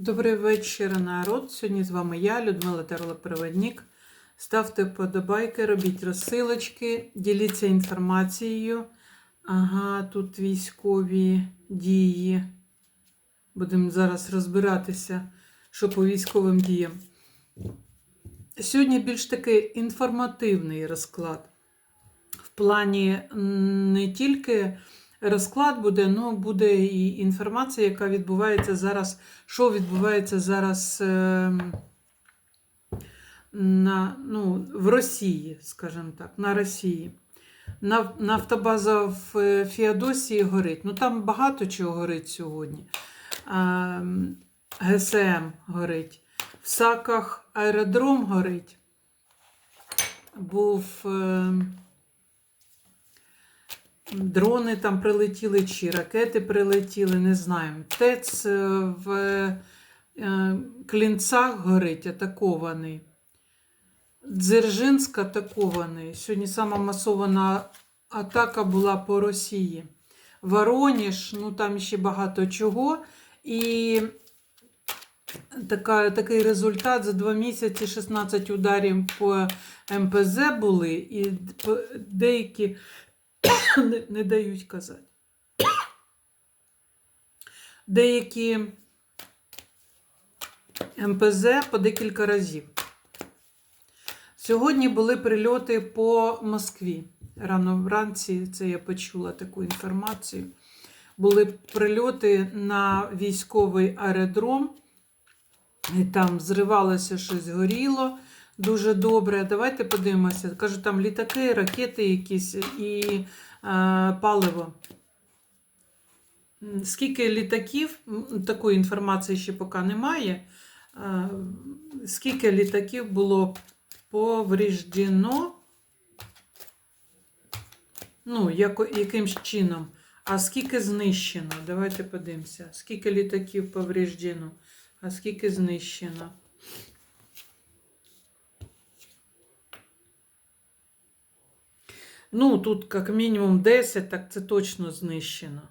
Добрий вечір, народ. Сьогодні з вами я, Людмила Терло-Проводник. Ставте вподобайки, робіть розсилочки, діліться інформацією. Ага, тут військові дії. Будемо зараз розбиратися, що по військовим діям. Сьогодні більш такий інформативний розклад. В плані не тільки розклад буде, але буде і інформація, яка відбувається зараз, що відбувається зараз е, на, ну, в Росії, скажімо так, на Росії. Нафтобаза в е, Феодосії горить. Ну там багато чого горить сьогодні. ГСМ горить. В Саках аеродром горить. Був. Дрони там прилетіли, чи ракети прилетіли, не знаємо. ТЕЦ е, в е, Клінцах горить, атакований. Дзержинськ атакований. Сьогодні сама масована атака була по Росії. Вороніж, ну там ще багато чого. І така, такий результат за два місяці 16 ударів по МПЗ були, і деякі не, не дають казати. Деякі МПЗ по декілька разів. Сьогодні були прильоти по Москві. Рано вранці це я почула таку інформацію. Були прильоти на військовий аеродром, і там зривалося щось горіло дуже добре. Давайте подивимося. Кажу, там літаки, ракети якісь і е, паливо. Скільки літаків, такої інформації ще поки немає. е, Скільки літаків було повреждено, ну, яко, якимсь чином, а скільки знищено? Давайте подивимося. Скільки літаків повреждено, а скільки знищено. Ну, тут як мінімум 10, так це точно знищено.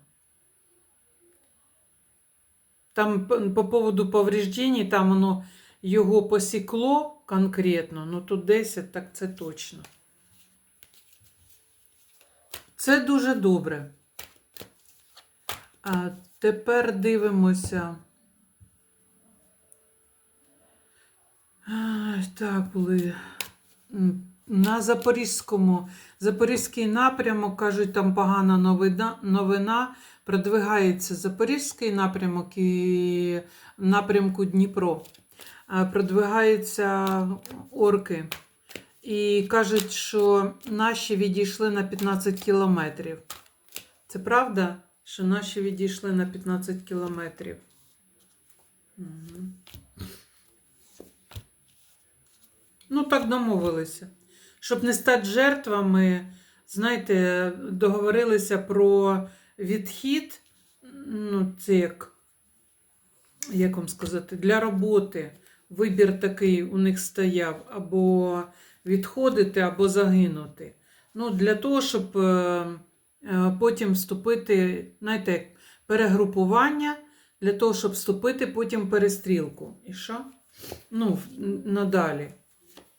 Там по, по поводу повреждень, там воно його посікло конкретно, ну тут 10, так це точно. Це дуже добре. А тепер дивимося. Так, були. На Запорізькому, Запорізький напрямок, кажуть, там погана новина, новина. Продвигається Запорізький напрямок і напрямку Дніпро. Продвигаються орки. І кажуть, що наші відійшли на 15 кілометрів. Це правда, що наші відійшли на 15 кілометрів? Мгм. Ну, так домовилися. Щоб не стати жертвами, знаєте, договорилися про відхід, ну, це як, як вам сказати, для роботи. Вибір такий у них стояв, або відходити, або загинути. Ну, для того, щоб е, е, потім вступити, знаєте, перегрупування, для того, щоб вступити потім перестрілку. І що? Ну, надалі.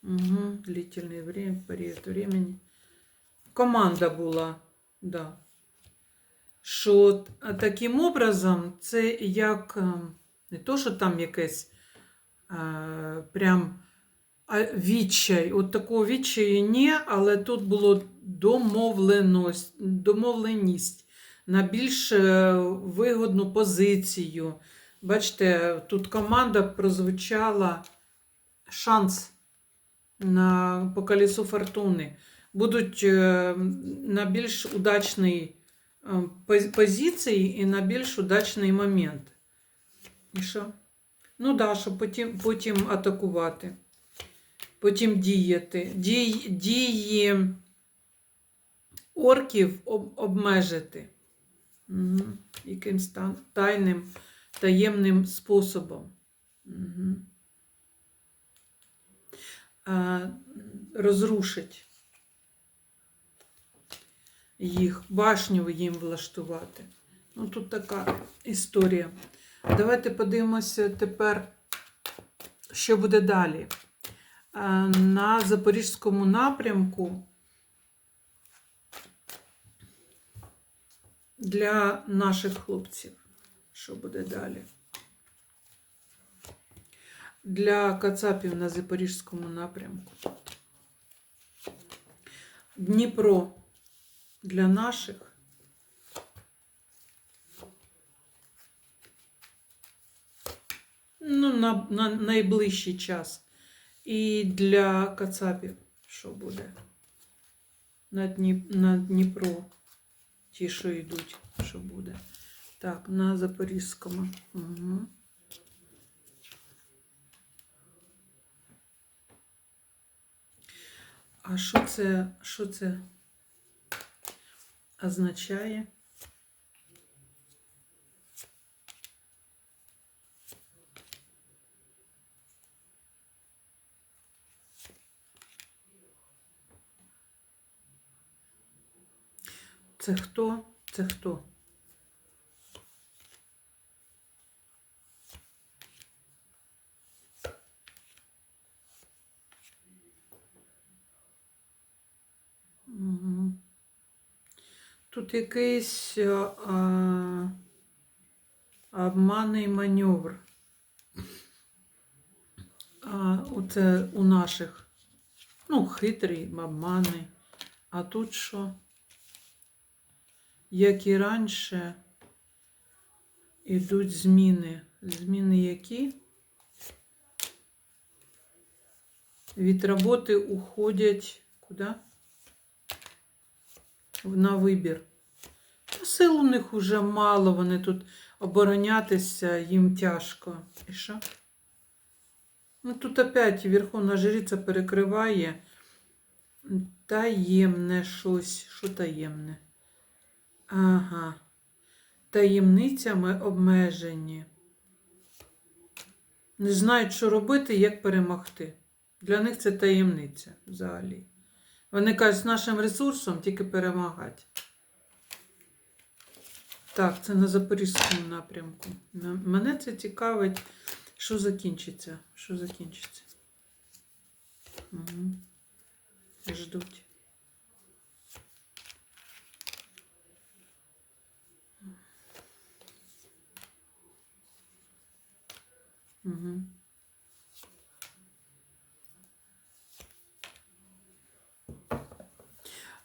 Угу. Длительное время, період времени. Команда була, да. Що таким образом, це як е, не то, що там якесь е, прям відчай. От такого відчаю ні, але тут було домовленість на більш е, вигодну позицію. Бачите, тут команда прозвучала шанс на, по колесу фортуни. Будуть е, на більш удачній е, позиції і на більш удачний момент. І що? Ну да, щоб потім, потім атакувати. Потім діяти. Дій, дії орків об, обмежити. Угу. Якимсь тайним, таємним способом. Угу. А, розрушить їх, башню їм влаштувати. Ну, тут така історія. Давайте подивимося тепер, що буде далі. Е, На Запорізькому напрямку для наших хлопців. Що буде далі? Для Кацапів на Запорізькому напрямку. Дніпро для наших. Ну, на, на найближчий час. І для Кацапів, що буде? На, Дніп, на Дніпро. Ті, що йдуть, що буде. Так, на Запорізькому. Угу. А що це, що це означає? Це хто? Це хто? Тут якийсь а, а, обманний маневр. А, оце у наших. Ну, хитрий, обманний. А тут що? Як і раніше, ідуть зміни. Зміни які? Від роботи уходять куди? На вибір. Сил у них уже мало, вони тут оборонятися їм тяжко. І що? Ну тут опять Верховна Жриця перекриває таємне щось. Що таємне? Ага. Таємницями обмежені. Не знають, що робити, як перемогти. Для них це таємниця взагалі. Вони кажуть, з нашим ресурсом тільки перемагати. Так, це на Запорізькому напрямку. Мене це цікавить, що закінчиться. Що закінчиться. Угу. Ждуть. Угу.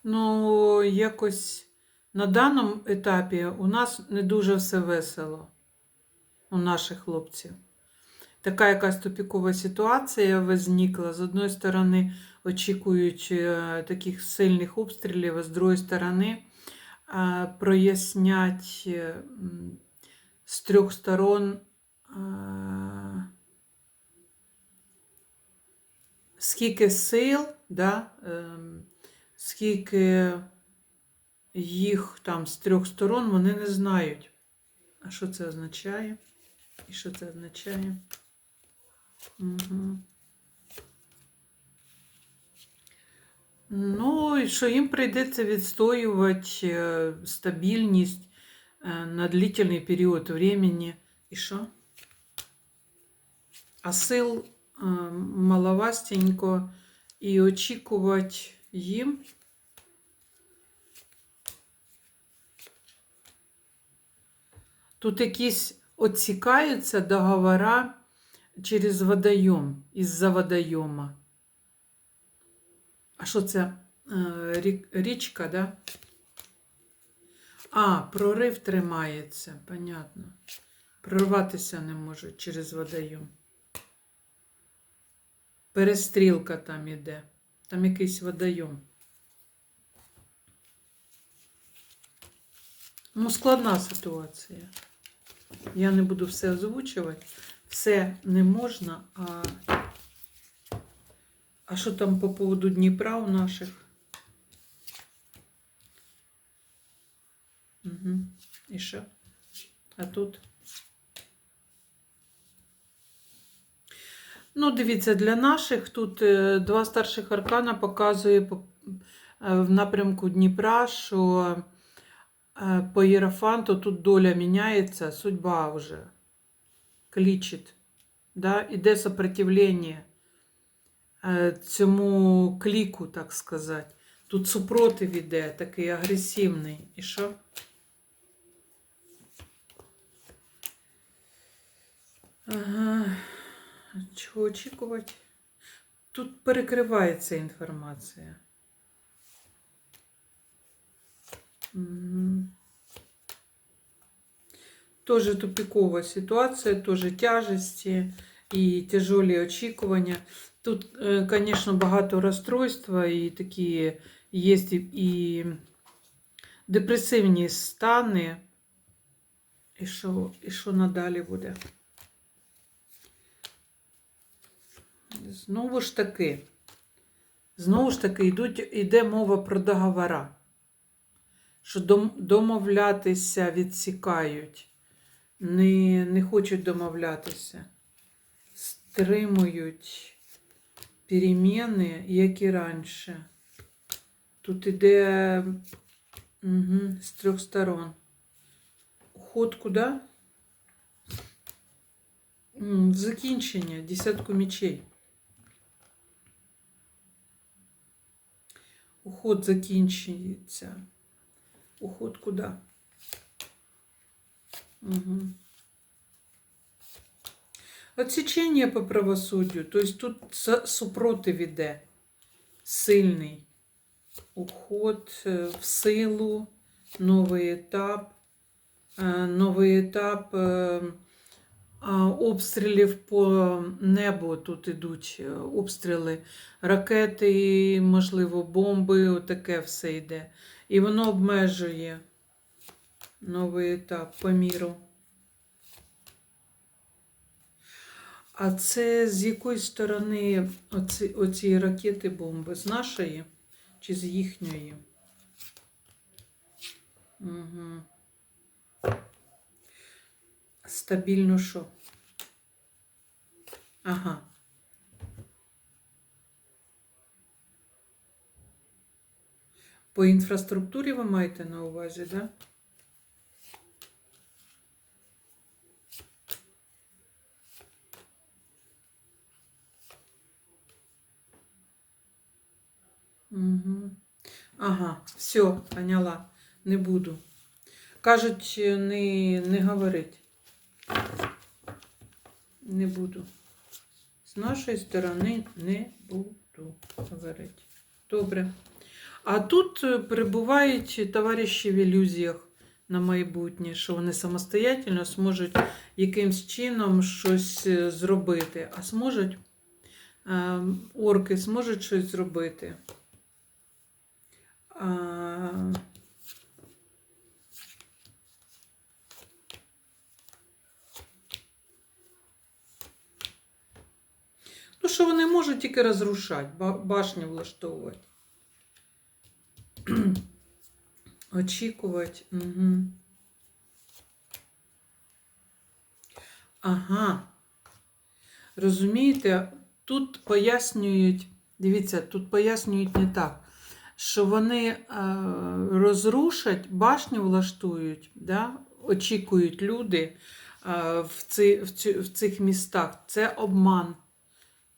Ну, якось на даному етапі у нас не дуже все весело у наших хлопців. Така якась тупікова ситуація возникла. З одної сторони, очікують е, таких сильних обстрілів, а з другої сторони, е, прояснять е, з трьох сторон. Скільки сил, да, ем, скільки їх там з трьох сторон, вони не знають. А що це означає? І що це означає? Угу. Ну, і що їм прийдеться відстоювати е, стабільність е, на длительний період времени. І що? А сил е, маловастенько і очікувати їм. Тут якісь отсікаються договора через водойом, із-за водойома. А що це? Е, Річка, да? А, прорив тримається, понятно. Прорватися не може через водойом. Перестрілка там іде. Там якийсь водойом. Ну, складна ситуація. Я не буду все озвучувати. Все не можна, а. А що там по поводу Дніпра у наших? Угу. І що? А тут? Ну, дивіться, для наших тут е, два старших аркана показує по- е, в напрямку Дніпра, що по Єрофанту тут доля міняється, судьба вже. клічить. Да? Іде сопротивлення е, цьому кліку, так сказати. Тут супротив іде, такий агресивний. І що? Ага. Чого очікувати? Тут перекривається інформація. Тоже тупикова ситуація, тоже тяжесті і тяжелі очікування. Тут, звісно, багато розстройства і такі є і депресивні стани. І що, і що надалі буде? Знову ж таки, знову ж таки, йдуть, йде мова про договора, що домовлятися відсікають, не, не хочуть домовлятися, стримують переміни, як і раніше. Тут іде угу, з трьох сторон. Уход куди? Закінчення, десятку мечей. Уход закінчується. Уход куда? Угу. Отсечение по правосуддю. Тобто тут с- супротив іде. Сильний. Уход е, в силу, новий етап. Новый Новий етап е, а, обстрілів по небу. Тут ідуть е, обстріли, ракети, можливо, бомби, отаке все йде. І воно обмежує новий етап по міру. А це з якої сторони оці, оці ракети бомби? З нашої чи з їхньої? Угу. Стабільно що? Ага. По інфраструктурі ви маєте на увазі? Да? Угу. Ага, все, поняла. Не буду. Кажуть, не, не говорить. Не буду. З нашої сторони не буду говорити. Добре. А тут е, перебувають товариші в ілюзіях на майбутнє, що вони самостоятельно зможуть якимсь чином щось е, зробити. А зможуть е, орки зможуть щось зробити. А, Ну, що вони можуть тільки розрушати, башню влаштовувати. Очікувати. Угу. Ага. Розумієте, тут пояснюють, дивіться, тут пояснюють не так, що вони е, розрушать, башню влаштують, да? очікують люди е, в, ці, в цих містах. Це обман.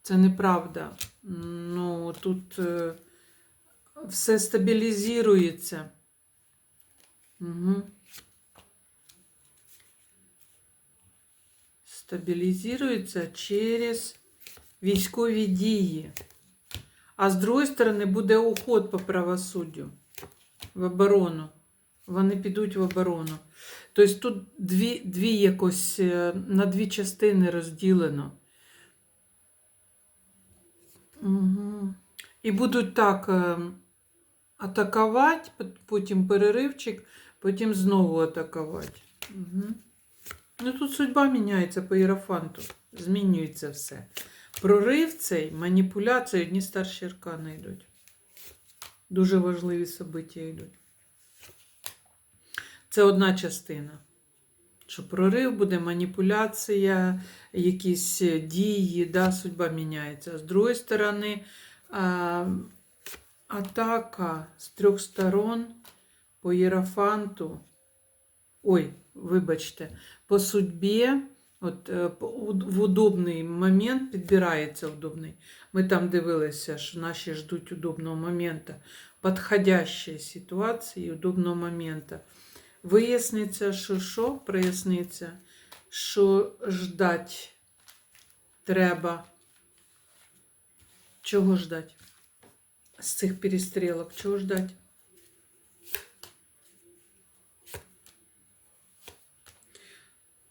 Це неправда. Ну, тут е, все стабілізується. Угу. Стабілізується через військові дії. А з другої сторони буде уход по правосуддю в оборону. Вони підуть в оборону. Тобто тут дві, дві якось е, на дві частини розділено. Угу. І будуть так е, атакувати, потім переривчик, потім знову атакувати. Угу. Ну тут судьба міняється по іерофанту. Змінюється все. Прорив цей, маніпуляції, одні старші аркани йдуть. Дуже важливі собиття йдуть. Це одна частина. Що прорив буде, маніпуляція, якісь дії, да, судьба міняється. З другої сторони, а, атака з трьох сторон по єрофанту. Ой, вибачте, по судьбі От е, в удобний момент підбирається удобний. Ми там дивилися, що наші ждуть удобного моменту, підходящої ситуації, удобного моменту. Виясниться, що що проясниться, що ждать треба. Чого ждать? З цих перестрілок, чого ждать?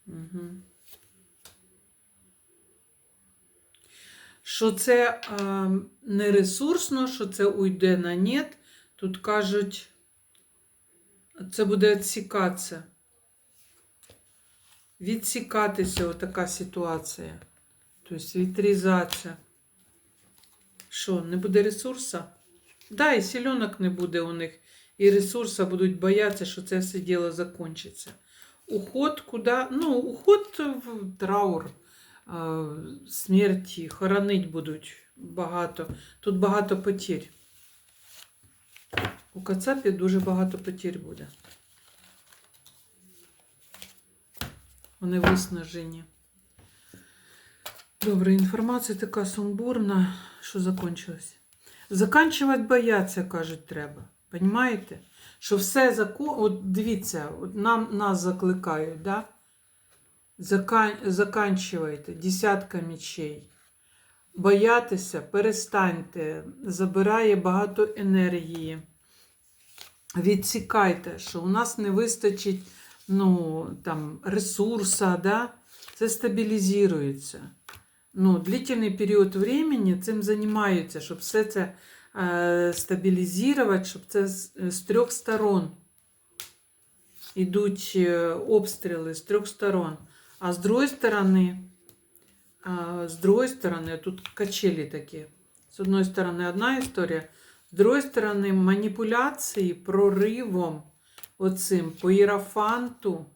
Угу. Що це е, не ресурсно, що це уйде на нет. Тут кажуть, це буде відсікатися. Відсікатися отака ситуація. Тобто відрізатися. Що, не буде ресурсу? Да, і сільонок не буде у них. І ресурси будуть боятися, що це все діло закінчиться. Уход куди? Ну, уход в траур, смерті, хоронить будуть багато. Тут багато потерь. У Кацапі дуже багато потерь буде. Вони виснажені. Добре, інформація така сумбурна, що закончилась. Заканчувати бояться, кажуть, треба. Понімаєте? Що все закон... От дивіться, от нам, нас закликають, да? Закан... Заканчивайте десятка мечей. Боятися, перестаньте, забирає багато енергії. Відсікайте, що у нас не вистачить ну, там, ресурса, да? це стабілізується. Ну, длительний період времени цим займаються, щоб все це е, стабілізувати, щоб це з, з трьох сторон йдуть е, обстріли з трьох сторон. А з другої сторони, а, з другої сторони, тут качелі такі. З одної сторони одна історія, з другої сторони маніпуляції проривом оцим по іерофанту,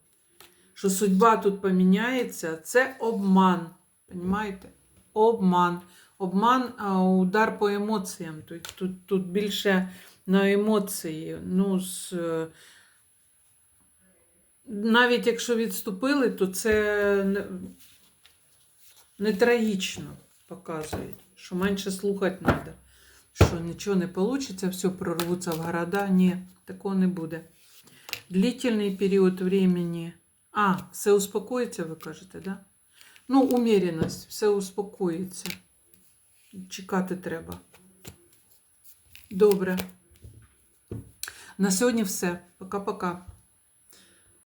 що судьба тут поміняється, це обман. Понимаєте? Обман. Обман, удар по емоціям. Тут, тут, тут більше на емоції. Ну, з, е, навіть якщо відступили, то це не, трагічно показують, що менше слухати треба. Що нічого не вийде, все прорвуться в города. Ні, такого не буде. Длительний період времени. А, все успокоїться, ви кажете, да? Ну, уміреність, все успокоїться. Чекати треба. Добре. На сьогодні все. Пока-пока.